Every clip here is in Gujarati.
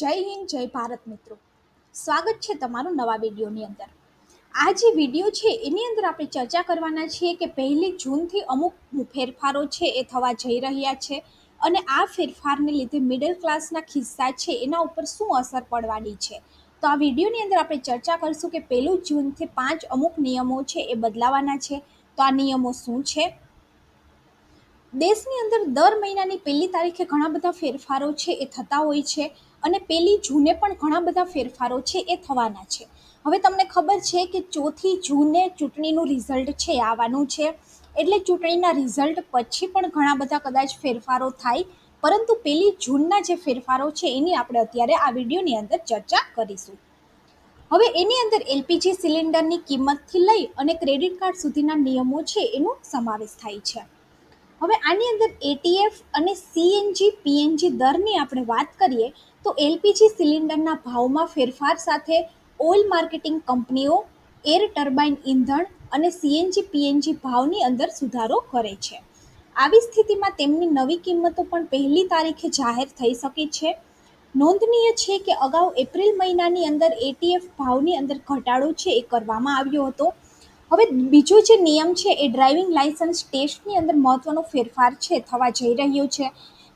જય હિન્દ, જય ભારત મિત્રો. સ્વાગત છે તમારું નવા વિડીયોની અંદર. આ જે વીડિયો છે, એની અંદર આપણે ચર્ચા કરવાના છીએ કે પહેલી જૂનથી અમુક ફેરફારો છે, એ થવા જઈ રહ્યા છે અને આ ફેરફારને લીધે મિડલ ક્લાસના ખિસ્સા છે, એના ઉપર શું અસર પડવાની છે? તો આ વિડીયોની અંદર આપણે ચર્ચા કરીશું કે પહેલું જૂનથી પાંચ અમુક નિયમો છે, એ બદલાવાના છે. તો આ નિયમો શું છે? દેશની અંદર દર મહિનાની પહેલી તારીખે ઘણા બધા ફેરફારો છે, એ થતા હોય છે. અને પહેલી જૂને પણ ઘણા બધા ફેરફારો છે, એ થવાના છે. હવે તમને ખબર છે કે ચોથી જૂને ચૂંટણીનું રિઝલ્ટ છે, આવવાનું છે. એટલે ચૂંટણીના રિઝલ્ટ પછી પણ ઘણા બધા કદાચ ફેરફારો થાય. પરંતુ પહેલી જૂનના જે ફેરફારો છે, એની આપણે અત્યારે આ વિડીયોની અંદર ચર્ચા કરીશું. હવે એની અંદર એલપીજી સિલિન્ડરની કિંમતથી લઈ અને ક્રેડિટ કાર્ડ સુધીના નિયમો છે, એનો સમાવેશ થાય છે. હવે આની અંદર એટીએફ અને સીએનજી પીએનજી દરની આપણે વાત કરીએ, તો એલપીજી સિલિન્ડરના ભાવમાં ફેરફાર સાથે ઓઇલ માર્કેટિંગ કંપનીઓ, એર ટર્બાઇન ઇંધણ અને સીએનજી પીએનજી ભાવની અંદર સુધારો કરે છે. આવી સ્થિતિમાં તેમની નવી કિંમતો પણ પહેલી તારીખે જાહેર થઈ શકે છે. નોંધનીય છે કે અગાઉ એપ્રિલ મહિનાની અંદર એટીએફ ભાવની અંદર ઘટાડો છે એ કરવામાં આવ્યો હતો. હવે બીજો જે નિયમ છે એ ડ્રાઇવિંગ લાયસન્સ ટેસ્ટની અંદર મહત્ત્વનો ફેરફાર છે, થવા જઈ રહ્યો છે.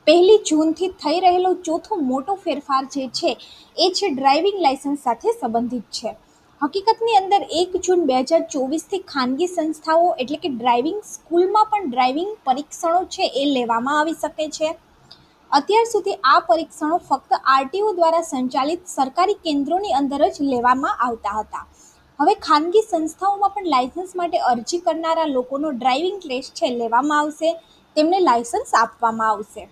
પહેલી જૂનથી થઈ રહેલો ચોથો મોટો ફેરફાર જે છે એ છે ડ્રાઇવિંગ લાયસન્સ સાથે સંબંધિત છે. હકીકતની અંદર એક જૂન બે હજાર ચોવીસથી ખાનગી સંસ્થાઓ એટલે કે ડ્રાઇવિંગ સ્કૂલમાં પણ ડ્રાઇવિંગ પરીક્ષણો છે એ લેવામાં આવી શકે છે. અત્યાર સુધી આ પરીક્ષણો ફક્ત આરટીઓ દ્વારા સંચાલિત સરકારી કેન્દ્રોની અંદર જ લેવામાં આવતા હતા. હવે ખાનગી સંસ્થાઓમાં પણ લાયસન્સ માટે અરજી કરનારા લોકોનો ડ્રાઇવિંગ ટેસ્ટ છે, લેવામાં આવશે, તેમને લાયસન્સ આપવામાં આવશે.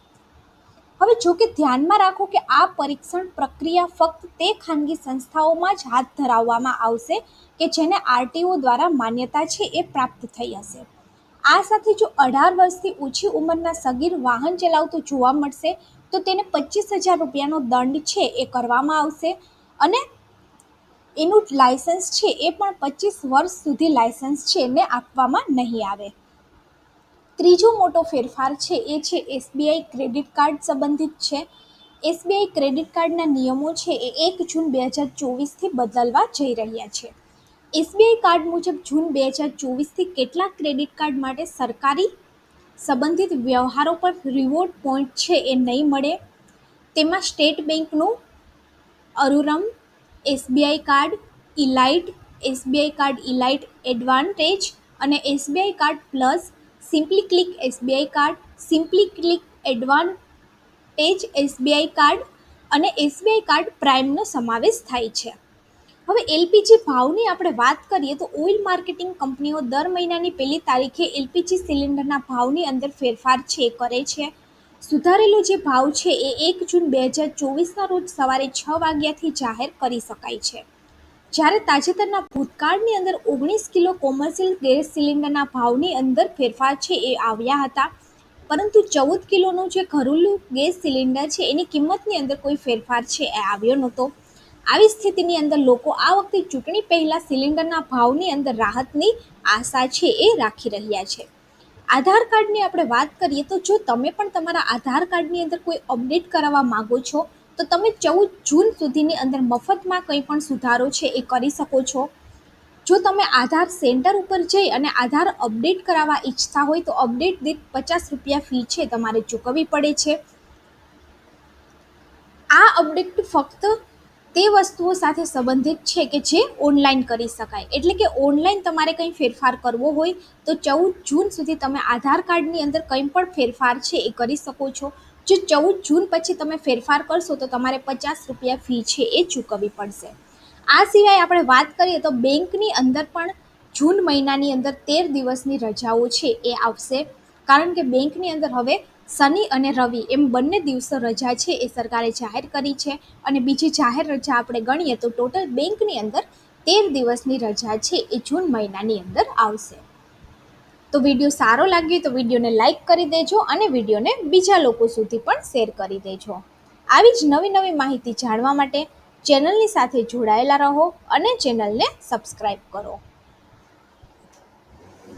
હવે જો કે ધ્યાનમાં રાખો કે આ પરીક્ષણ પ્રક્રિયા ફક્ત તે ખાનગી સંસ્થાઓમાં જ હાથ ધરાવવામાં આવશે કે જેને આરટીઓ દ્વારા માન્યતા છે એ પ્રાપ્ત થઈ હશે. આ સાથે જો અઢાર વર્ષથી ઓછી ઉંમરના સગીર વાહન ચલાવતું જોવા મળશે, તો તેને પચીસ હજાર રૂપિયાનો દંડ છે એ કરવામાં આવશે અને એનું લાયસન્સ છે, એ પણ પચીસ વર્ષ સુધી લાયસન્સ છે એને આપવામાં નહીં આવે. ત્રીજો મોટો ફેરફાર છે, એ છે એસબીઆઈ ક્રેડિટ કાર્ડ સંબંધિત છે. એસબીઆઈ ક્રેડિટ કાર્ડના નિયમો છે, એ એક જૂન બે હજાર ચોવીસથી બદલવા જઈ રહ્યા છે. એસબીઆઈ કાર્ડ મુજબ જૂન બે હજાર ચોવીસથી કેટલાક ક્રેડિટ કાર્ડ માટે સરકારી સંબંધિત વ્યવહારો પર રિવોર્ડ પોઈન્ટ છે, એ નહીં મળે? તેમાં સ્ટેટ બેંકનું અરુરમ SBI card, elite, SBI card elite advantage અને SBI card plus simply click SBI card, simply click advantage SBI card અને એસબીઆઈ કાર્ડ પ્રાઇમનો સમાવેશ થાય છે. હવે એલપીજી ભાવની આપણે વાત કરીએ તો ઓઇલ માર્કેટિંગ કંપનીઓ દર મહિનાની પહેલી તારીખે એલપીજી સિલિન્ડરના ભાવની અંદર ફેરફાર છે, કરે છે. સુધારેલો જે ભાવ છે એ એક જૂન બે હજાર ચોવીસના રોજ સવારે છ વાગ્યાથી જાહેર કરી શકાય છે. જ્યારે તાજેતરના ભૂતકાળની અંદર ઓગણીસ કિલો કોમર્શિયલ ગેસ સિલિન્ડરના ભાવની અંદર ફેરફાર છે એ આવ્યા હતા. પરંતુ ચૌદ કિલોનું જે ઘરેલું ગેસ સિલિન્ડર છે એની કિંમતની અંદર કોઈ ફેરફાર છે એ આવ્યો નહોતો. આવી સ્થિતિની અંદર લોકો આ વખતે ચૂંટણી પહેલાં સિલિન્ડરના ભાવની અંદર રાહતની આશા છે એ રાખી રહ્યા છે. આધાર કાર્ડની આપણે વાત કરીએ તો જો તમે પણ તમારા આધાર કાર્ડની અંદર કોઈ અપડેટ કરાવવા માગો છો, તો તમે ચૌદ જૂન સુધીની અંદર મફતમાં કંઈ પણ સુધારો છે એ કરી શકો છો. જો તમે આધાર સેન્ટર ઉપર જઈ અને આધાર અપડેટ કરાવવા ઈચ્છતા હોય તો અપડેટ દીઠ પચાસ રૂપિયા ફી છે તમારે ચૂકવવી પડે છે. આ અપડેટ ફક્ત તે વસ્તુઓ સાથે સંબંધિત છે કે જે ઓનલાઈન કરી શકાય. એટલે કે ઓનલાઈન તમારે કંઈ ફેરફાર કરવો હોય તો ચૌદ જૂન સુધી તમે આધાર કાર્ડની અંદર કંઈ પણ ફેરફાર છે એ કરી શકો છો. જો ચૌદ જૂન પછી તમે ફેરફાર કરશો તો તમારે પચાસ રૂપિયા ફી છે એ ચૂકવવી પડશે. આ સિવાય આપણે વાત કરીએ તો બેંકની અંદર પણ જૂન મહિનાની અંદર તેર દિવસની રજાઓ છે એ આવશે. કારણ કે બેંકની અંદર હવે શનિ અને રવિ એમ બંને દિવસો રજા છે એ સરકારે જાહેર કરી છે. અને બીજી જાહેર રજા આપણે ગણીએ તો ટોટલ બેંકની અંદર તેર દિવસની રજા છે એ જૂન મહિનાની અંદર આવશે. તો વીડિયો સારો લાગ્યો તો વિડીયોને લાઇક કરી દેજો અને વિડીયોને બીજા લોકો સુધી પણ શેર કરી દેજો. આવી જ નવી નવી માહિતી જાણવા માટે ચેનલની સાથે જોડાયેલા રહો અને ચેનલને સબસ્ક્રાઈબ કરો.